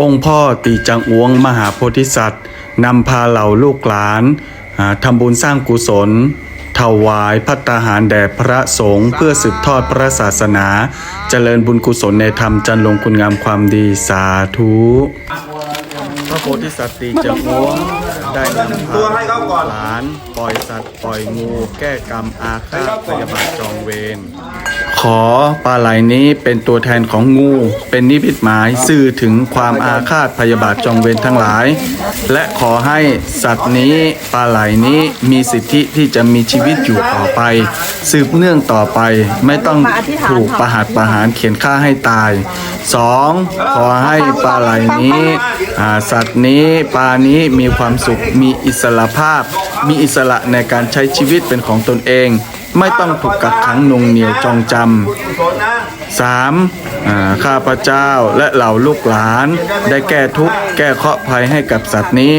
องค์พ่อตีจังอ้วงมหาโพธิสัตว์นำพาเหล่าลูกหลานทำบุญสร้างกุศล ถวายพัตตาหารแด่พระสงฆ์เพื่อสืบทอดพระศาสนา เจริญบุญกุศลในธรรมจันลงคุณงามความดีสาธุ พระโพธิสัตว์ตีจังอ้วง ได้นำพาหลาน ปล่อยสัตว์ ปล่อยงู แก้กรรมอาฆาตพยาบาทจองเวรขอปลาไหลนี้เป็นตัวแทนของงู เป็นนิพิตหมายสื่อถึงความอาฆาตพยาบาทจองเวรทั้งหลาย และขอให้สัตว์นี้ปลาไหลนี้มีสิทธิที่จะมีชีวิตอยู่ต่อไป สืบเนื่องต่อไปไม่ต้องถูกประหัตประหารเขียนฆ่าให้ตาย 2. ขอให้ปลาไหลนี้อ่าสัตว์นี้ปลานี้มีความสุขมีอิสระภาพ มีอิสระในการใช้ชีวิตเป็นของตนเอง ไม่ต้องถูกกักขังนงเหนียวจองจำ 3. ข้าพเจ้าและเหล่าลูกหลาน ได้แก้ทุกข์แก้เคราะห์ภัยให้กับสัตว์นี้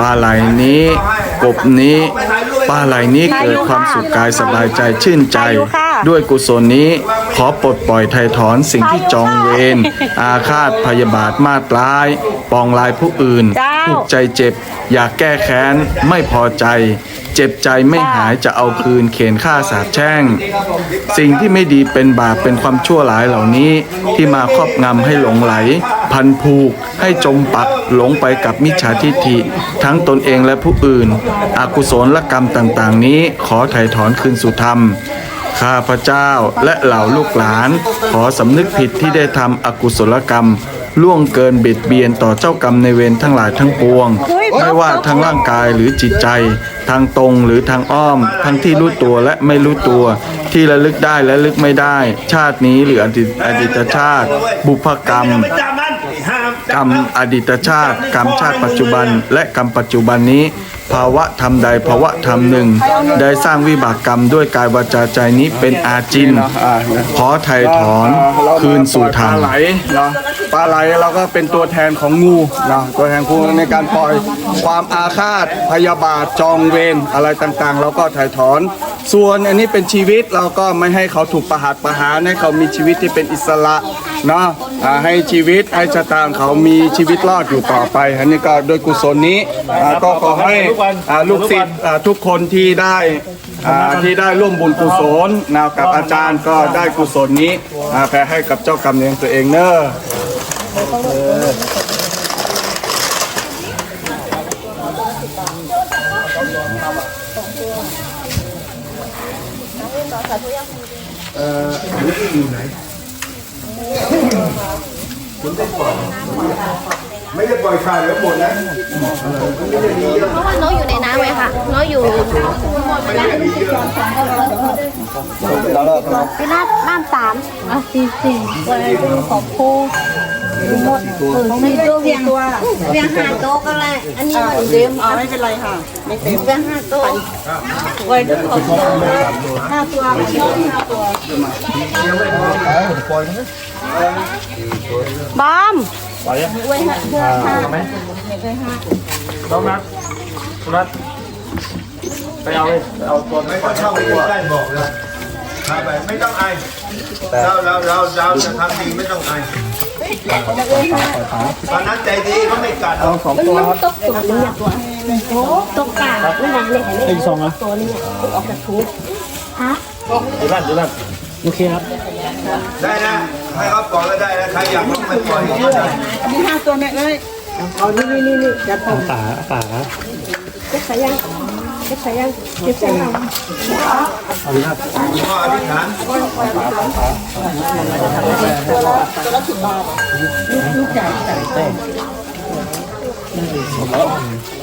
ปลาไหลนี้กบนี้ ปลาไหลนี้เกิดความสุขกายสบายใจชื่นใจ ด้วยกุศลนี้ขอปลดปล่อยไถ่ถอนสิ่งที่จองเวรอาฆาตพยาบาทมาตร้าย ปองลายผู้อื่น ใจเจ็บ อยากแก้แค้น ไม่พอใจ เจ็บใจไม่หายจะเอาคืนเข็นฆ่าสาบแช่ง สิ่งที่ไม่ดีเป็นบาปเป็นความชั่วหลายเหล่านี้ ที่มาครอบงำให้หลงไหล พันผูก ให้จมปักหลงไปกับมิจฉาทิฏฐิ ทั้งตนเองและผู้อื่น อกุศลกรรมต่างๆ นี้ขอไถ่ถอนคืนสู่ธรรม ข้าพเจ้าและเหล่าลูกหลาน ขอสำนึกผิดที่ได้ทำอกุศลกรรม ล่วงเกินเบียดเบียนต่อเจ้ากรรมในเวรทั้งหลายทั้งปวง ไม่ว่าทางร่างกายหรือจิตใจ ทางตรงหรือทางอ้อม ทั้งที่รู้ตัวและไม่รู้ตัว ที่ระลึกได้และลึกไม่ได้ ชาตินี้หรืออดีตอดีตชาติ บุพกรรมจำมันห้ามกรรมอดีตชาติ กรรมชาติปัจจุบันและกรรมปัจจุบันนี้ ภาวะธรรมใดภาวะธรรมหนึ่ง ได้สร้างวิบากกรรมด้วยกายวาจาใจนี้เป็นอาจิน ขอไถ่ถอนคืนสู่ธรรมปลาไหลเนาะปลาไหลเราก็เป็นตัวแทนของงูเนาะตัวแทนงูในการปล่อยความอาฆาตพยาบาทจองเวรอะไรต่างๆ เราก็ไถ่ถอน ส่วนอันนี้เป็นชีวิตเราก็ไม่ให้เขาถูกประหัตประหารให้เขามีชีวิตที่เป็นอิสระเนาะ อ่าให้ชีวิตให้ชะตาของเขามีชีวิตรอดอยู่ต่อไปอันนี้ก็โดยกุศลนี้อ่าก็ขอให้อ่าลูกศิษย์อ่าทุกคนที่ได้อ่าที่ได้ร่วมบุญกุศลนะกับอาจารย์ก็ได้กุศลนี้อ่าแผ่ให้กับเจ้ากรรมนายเวรตัวเองเนอะเออไหน ม่ได้ปล่อยขาดแล้วหมดนะเพราะว่าน้องอยู่ในน้ำไงค่ะน้องอยู่เป็นน้ำน้ำสามอะสี่สี่วันนี้เป็นของครูหมดเออสี่ตัวเวียงตัวเวียงห้าโต๊ะก็เลยอันนี้มันเต็มอ๋อไม่เป็นไรค่ะไม่เต็มเวียงห้าโต๊ะไว้ดูของห้าตัวห้าตัว บอมไว้ห้าเพื่อห้าต้องนัดนัดไปเอาเลยไปเอาตัวไม่ต้องเข้าไปใกล้บอกเลยพาไปไม่ต้องอายเราเราเราเราจะทำดีไม่ต้องอายตอนนั้นใจดีเขาไม่กัดเราสองตัวครับตกตัวนี้ตัวตกปากไม่นานเลยไอ้สองอะตัวนี้ออกจากทุกฮะดูนั่นดูนั่นโอเคครับได้นะ ให้เขาปล่อยก็ได้นะใครอยากต้องไปปล่อยก็ได้มีห้าตัวแม่เอ้ยเอานี่นี่นี่นี่จัดผมฝาฝาเก็บใส่ยังเก็บใส่ยังเก็บส่ยังพ่ออธิษฐานอีก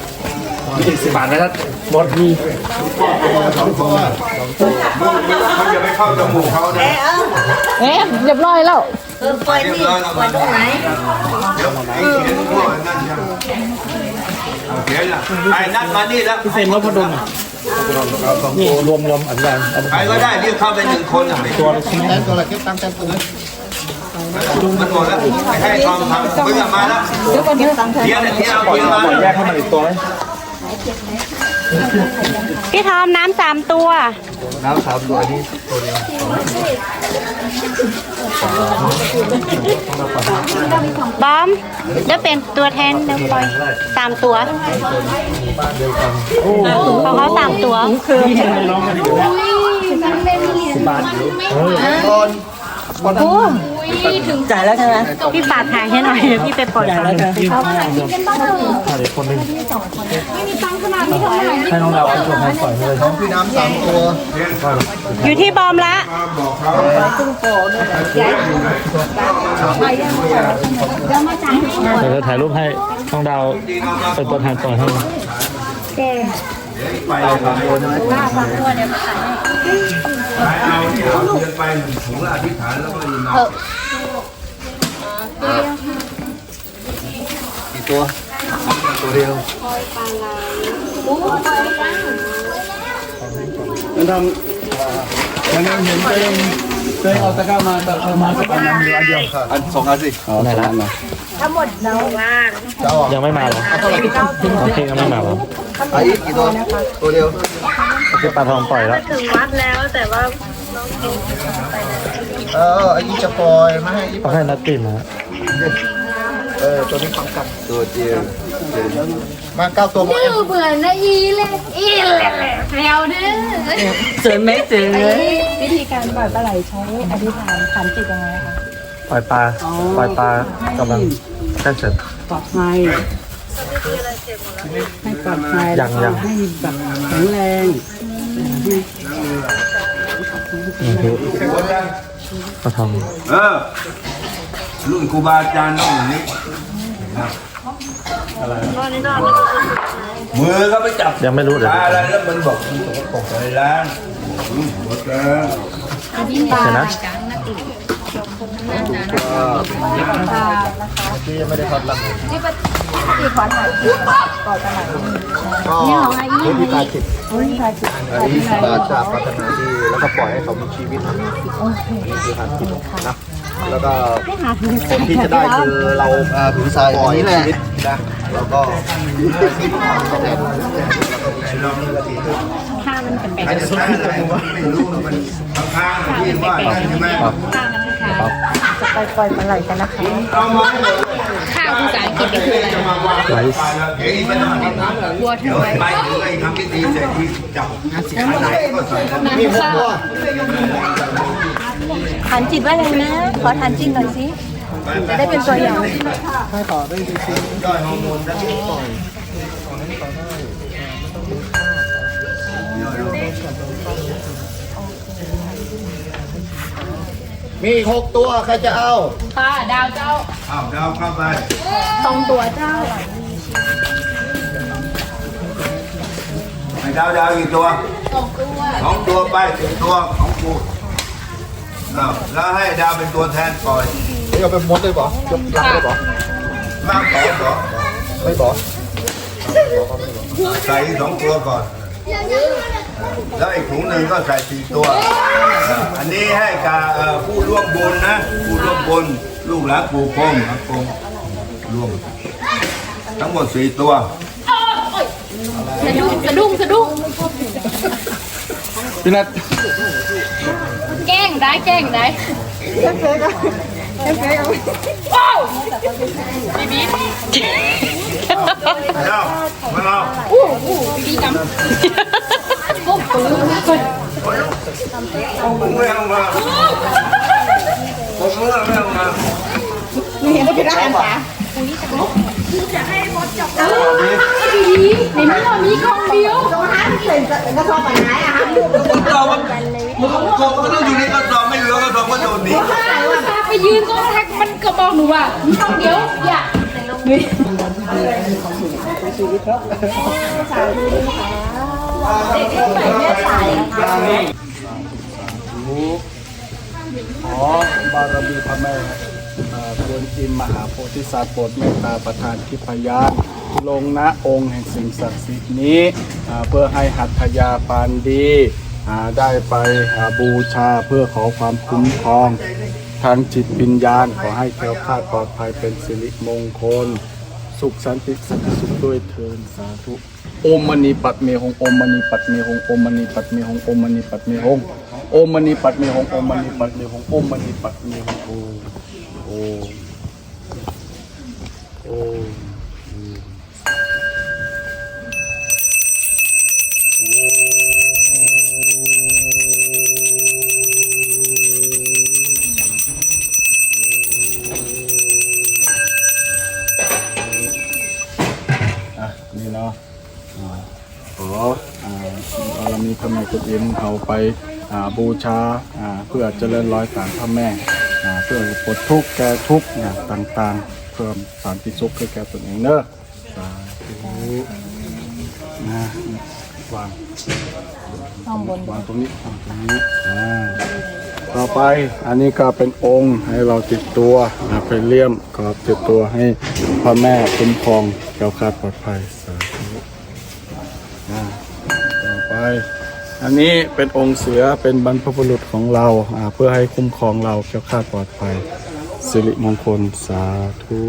สิบบาทนะครับหมดมีเขาอย่าไปเข้าจมูกเขานะเอ๊ะเรียบร้อยแล้วเออปล่อยนี่ปล่อยตรงไหนเดี๋ยวไอ้เขียนพวกนั่นยังเอาเขียนอะไอ้นัดมานี่แล้วเซ็นว่าพดลอะนี่รวมรวมอนุญาตเอาใครก็ได้เรียกเข้าไปหนึ่งคนอะตัวใช่ไหมตัวละเก็บตังค์เต็มตัวเลยมันหมดแล้วไปให้ทองทำไม่กลับมาแล้วเดี๋ยวก่อนเดี๋ยวตังค์เทียนเนี่ยเทียนเอาเทียนมาปล่อยแยกเข้ามาอีกตัวไหม พี่ทอมน้ำสามตัว น้ำสามตัวนี้ตัวเดียวบอมได้เป็นตัวแทนเดี๋ยวปล่อยสามตัวของเขาสามตัว จ่ายแล้วใช่ไหมพี่ปาดถ่ายให้หน่อยเดี๋ยวพี่ไปปล่อยจ่ายแล้วใช่ไหมขาดอีกคนนึงให้น้องดาวเอาตัวแทนปล่อยให้เลยพี่น้ำสามตัวอยู่ที่บอมละบอกเขาเดี๋ยวจะถ่ายรูปให้น้องดาวเป็นตัวแทนปล่อยให้ไปเลยสามตัวใช่ไหมเอาที่เอาเงินไปถุงละอธิษฐานแล้วก็ยืนเอากี่ตัวตัวเดียวมันทำยังไงเห็ นตัวเองตัวเองเอาตะกร้ามาแต่เอามาสักอันนึงหรืออันเดียวอันสองอันสิไหนละเจ้าอะยังไม่มาเหรอโอเคยังไม่มาเหรอไอ้กี่ตัวตัวเดียว คือปลาทองปล่อยแล้วเออไอ้ยี่จะปล่อยมาให้ยี่ต้องให้นัดติมนะเออตัวนี้ปังกับตัวเดียวมาเก้าตัวหมดยังเบื่อนะอีเลยอีเลยแมวเด้อเจอไหมเจอวิธีการปล่อยปลาไหลใช้อธิษฐานขันจิตยังไงคะปล่อยปลา ปล่อยปลากำลังใกล้เสร็จ ปลอดภัยให้ปลอดภัยยังยัง ให้แบบแข็งแรง นี่คือปลาทองเออ รุ่นครูบาอาจารย์ต้องอย่างนี้มือก็ไปจับยังไม่รู้เดี๋ยวตาอะไรแล้วมันบอกมันสกปรกอะไรล้างอืมหัวเจอเดี๋ยวนะ ที่ยังไม่ได้ทอดลังที่ขอถ่ายปล่อยปลาไหลก็พุทธิตาจิตอันนี้บาจาพัฒนาที่แล้วก็ปล่อยให้เขามีชีวิตนี่คือทางจิตนะแล้วก็ผลที่จะได้คือเราผืนทรายปล่อยชีวิตนะแล้วก็ถ้า มันเป็นแบบไม่รู้มันข้างๆที่ว่าใช่ไหมจะไปปล่อยปลาไหลกันนะคะเอามาข้าวภาษาอังกฤษนี่คืออะไรมาวางไลไปฟ์แล้วเฮ้ยไม่ต้องทำนะวัวเทเดี๋ยวไว้ไปถึงไอ้ทำพิธีเสร็จที่จับอะไรก็ใส่มีหกตัวขันจิตว่าไงนะ ขอฐานจิตหน่อยสิ จะได้เป็นตัวอย่างได้ฮอร์โมนแล้วก็ปล่อย มีหกตัว ใครจะเอา ป้าดาวเจ้า อ้าวดาวเข้าไปตรงตัวเจ้า ไอ้ดาวดาวกี่ตัวตรงตัว สองตัวไปสี่ตัวของกูอ้าวแล้วให้ดาวเป็นตัวแทนปล่อยนี่เอาไปมดเลยป่ะยกลังเลยป่ะมากขอขอไม่ป่ะใส่สองตัวก่อน แล้วอีกถุงหนึ่งก็ใส่สี่ตัวอ่าอันนี้ให้กับเอ่อผู้ร่วมบุญนะ ผู้ร่วมบุญลูกหลานปู่พงอากงร่วม ทั้งหมดสี่ตัวสะดุ้งสะดุ้งสะดุ้งพี่นัทแกล้งได้แกล้งได้ว้าวบีบีเดี๋ยวมาเอาอู้อู้บีจำ ปุ๊บปื้ผมไม่เอามาผมไม่เอามาบีในนี้เรามีกองเดียวเรามันกองก็ต้องอยู่ในกระสอบไม่เหลือกระสอบก็โดนหนีไปยืนก็แท็กมันก็บอกหนูว่ามีกองเดียวอย่า ขอบารมีพระแม่เอ่อกวนอิมมหาโพธิสัตว์โปรดเมตตาประทานทิพยานลงณองค์แห่งสิ่งศักดิ์สิทธิ์นี้ เพื่อให้หัตถยาปานดีได้ไปบูชาเพื่อขอความคุ้มครอง ทางจิตวิญญาณขอให้แคล้วคลาดปลอดภัยเป็นสิริมงคล สุขสันติสันติสุขด้วยเทินสาธุโอมมณีปัดเมหงโอมมณีปัดเมหงโอมมณีปัดเมหงโอมมณีปัดเมหงโอมมณีปัดเมหงโอมมณีปัดเมหงโอมมณีปัดเมหงโอโอโอ นี่เนาะอ่าขออ่าบารมีพระแม่กุฎอิมเอาไปอ่าบูชาอ่าเพื่อเจริญรอยสารพระแม่อ่าเพื่อปลดทุกข์แก้ทุกข์อ่าต่างๆ เพิ่มสันติสุขให้แก่ตนเองเนอะสาธุนะวางข้างบนวางตรงนี้วางตรงนี้อ่า ต่อไปอันนี้ก็เป็นองค์ให้เราติดตัวอ่าเป็นเลี่ยมก็ติดตัวให้พระแม่คุ้มครองแก้วคลาดปลอดภัย อไปอันนี้เป็นองค์เสือเป็นบรรพบุรุษของเราเพื่อให้คุ้มครองเราแก้วคลาปลอดภัยสิริมงคลสาธุ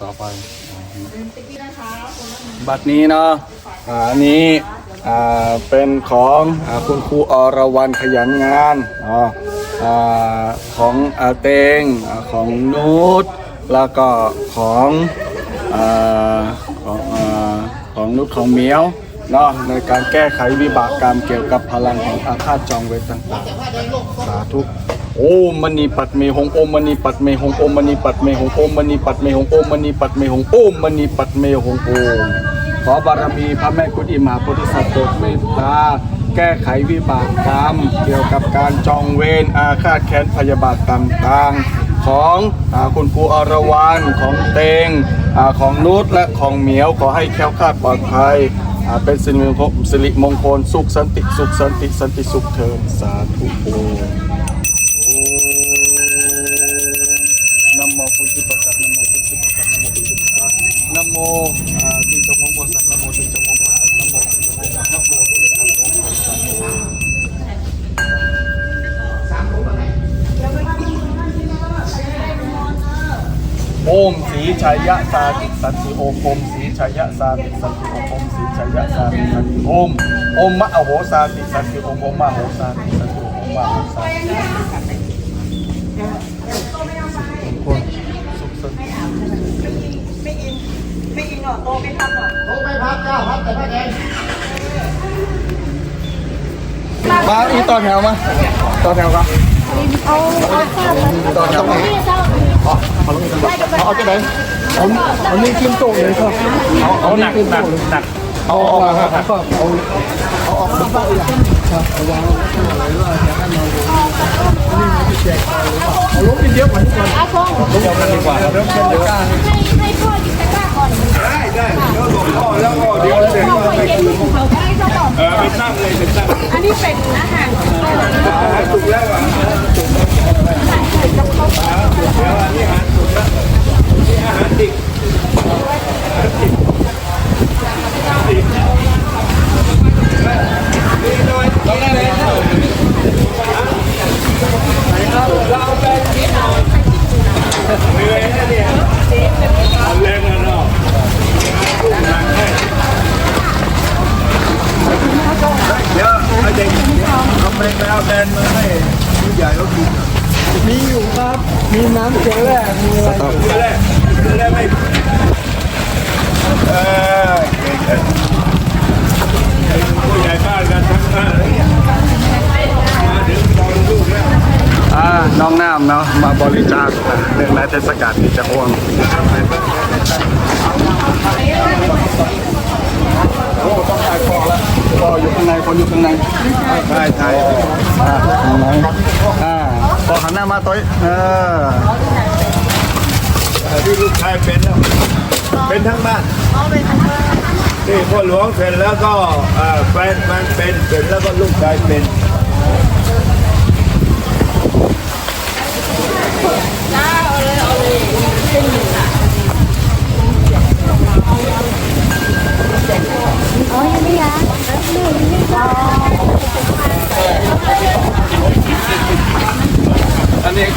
ต่อไปบัตรนี้เนาะอันนี้เป็นของอคุณครูอรวรรณขยันงานอของอเตงอของนูต แล้วก็ของอของอของนุชของเมียวเนาะในการแก้ไขวิบากกรรมเกี่ยวกับพลังของอาฆาตจองเวรต่างๆสาธุโอมมณีปัดเมหงโอมมณีปัดเมหงโอมมณีปัดเมหงโอมมณีปัดเมหงโอมมณีปัดเมหงโอมมณีปัดเมหงโอมขอบารมีพระแม่กุฎิมหาโพธิสัตว์โปรดเมตตาแก้ไขวิบากกรรม เกี่ยวกับการจองเวรอาฆาตแค้นพยาบาทต่างๆ ของอคุณครูอรวรรณของเตงอของนุชและของเหมียวขอให้แค้วคลาดปลอดภัยเป็นสิริมงคลสิริมงคลสุขสันติสุขสันติสันติสุขเถิดสาธุโอนโมพุทธิปัสสะนโมพุทธิปัสสะนโมพุทธิปัสสะนโม อมสีชัยยะสาติสันติโอมโอมสีชัยยะสาติสันติโอมโอมสีชัยยะสาติสันติโอมโอมมะโหสาติสันติโอมโอมมะโหสาติสันติโอมโอมมะโหสาติคนสุขสันต์มาอีต่อแถวมาต่อแถวครับต่อแถวมา เอาเอาจะไหนเอาเอานี่ขึ้นโต๊ะเลยครับเอาเอาหนักหนักหนักเอาเอามาครับเอาเอาเอาออกขึ้นโต๊ะเลยครับเอาวางเอาลงนิดเดียวก่อนก่อนลงเดียวกันดีกว่าเริ่มเป็นเดียวกันให้ให้พ่ออยู่ตะกร้าก่อนได้ได้เดี๋ยวหลวงพ่อแล้วก็เดี๋ยวเดี๋ยวเราไปเห็นภูเขาได้ก็บอกเออไปตั้งเลยไปตั้งอันนี้เป็นอาหาร ถูกแล้วอะถูกแล้วเดี๋ยวอันนี้อาหารถูกแล้วนี่อาหารดิบ เดี๋ยวไอ้เด็ก เอาไปเอาแดนมาให้ผู้ใหญ่เขากินมีอยู่ครับ มีน้ำเกลือมีอะไรเพื่อแรกเพื่อแรกไม่เออเก่งเลยผู้ใหญ่บ้านกันทั้งบ้านมาถึงตอนลูกแล้วอ่าน้องน้ำเนาะมาบริจาคเรื่องในเทศกาลที่จะห่วงโอ้ต้องถ่ายคอแล้วคออยู่ข้างใน คนอยู่ข้างในใช่ใช่อ่าข้างในอ่าพอหันหน้ามาตัวเออที่ลูกชายเป็นแล้วเป็นทั้งบ้านที่พ่อหลวงเสร็จแล้วก็แฟนแฟนเป็นเสร็จแล้วก็ลูกชายเป็นอัน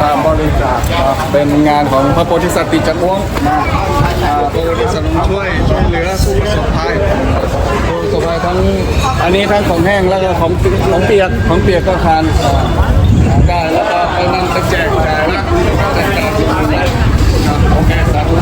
ตามบริจาคเป็นงานของพระโพธิสัตว์ติจันวงพระโพธิสัตว์ช่วยช่วยเหลือผู้ประสบภัยผู้ประสบภัยทั้งอันนี้ทั้งของแห้งแล้วก็ของของเปียกของเปียกก็ทานได้แล้วก็ไปนำไปแจกจ่ายละแจกจ่ายโอเคสาธุ